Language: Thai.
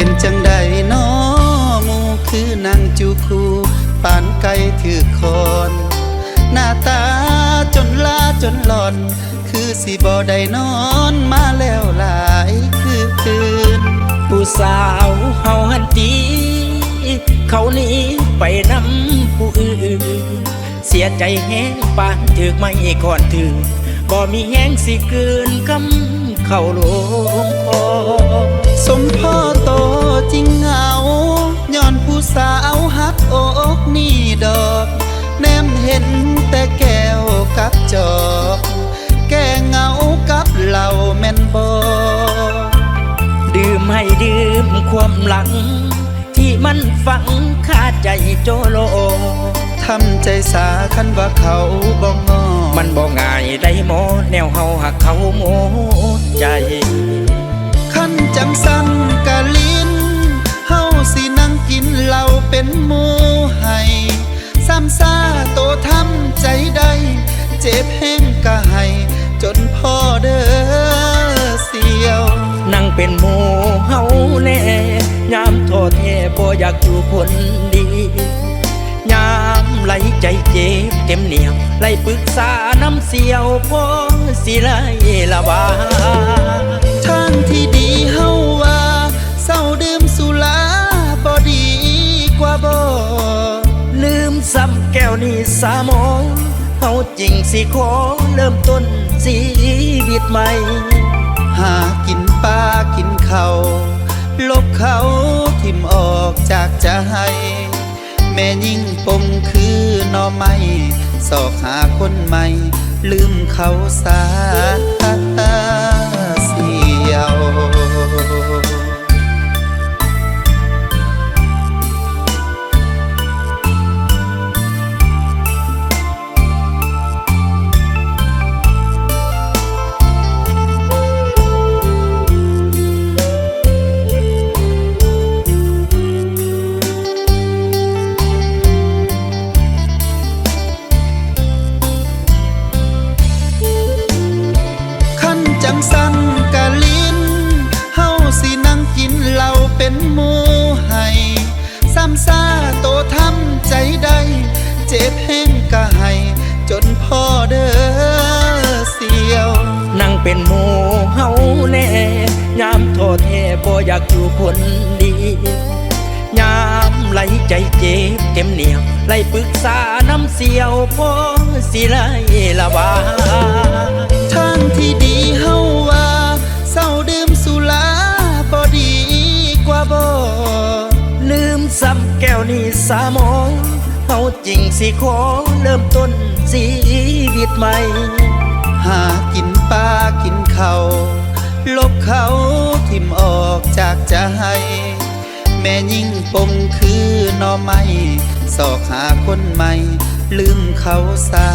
เป็นจังใดน้อมูคือนางจูคูปานไก่ถือคอน หน้าตาจนลาจนหลอน คือสิบ่ได้นอนมาแล้วหลายคือคืน ผู้สาวเฮาหันตีเขานี้ไปนำผู้อื่น เสียใจแห้งปานถึกไม่ก่อนถึงก็มีแห้งสิเกินคำเข้าลงคอสมพรืมความหลัง ที่มันฝังคาใจโจโลทำใจสาคันว่าเขาบ่งอมันบ่ง่ายได้หมแนวเฮาหักเขาหมใจขันจังสันกะลินเฮาสินั่งกินเหล้าเป็นหมูให้ซ้ำซาโตทำใจได้ เจ็บแห้ง เฮาแน่ยามทษแท้บ่อยากอยู่คนดียามไหลใจเจ็บเต็มเหนียวไหลปรึกษาน้ำเสียวพอสิไลละวาทางที่ดีเฮาว่าเศร้าดื่มสุราบ่ดีกว่าบ่ลืมซ้ำแก้วนี้สามองเฮาจริงสิขอเริ่มต้นชีวิตใหม่หากิน ปลากินเขาลบเขาทิมออกจากใจแม่ยิ่งปมคือนอไม่สอกหาคนใหม่ ลืมเขาสา นั่งเป็นหมูเฮาแน่ยามโทษแท้บ่อยากอยู่คนดี ยามไหลใจเจ็บเต็มเหนียวไหลปรึกษาน้ำเสียวพอสิไลละวาทางที่ดีเฮาว่าเศร้าดื่มสุราบ่ดีกว่าบ่ลืมซ้ำแก้วนี้สามองเฮาจริงสิขอเริ่มต้นชีวิตใหม่ หากินปลากินเขาลบเขาทิมออกจากใจ แม่ยิ่งปมคือนอไม่สอกหาคนใหม่ ลืมเขาสา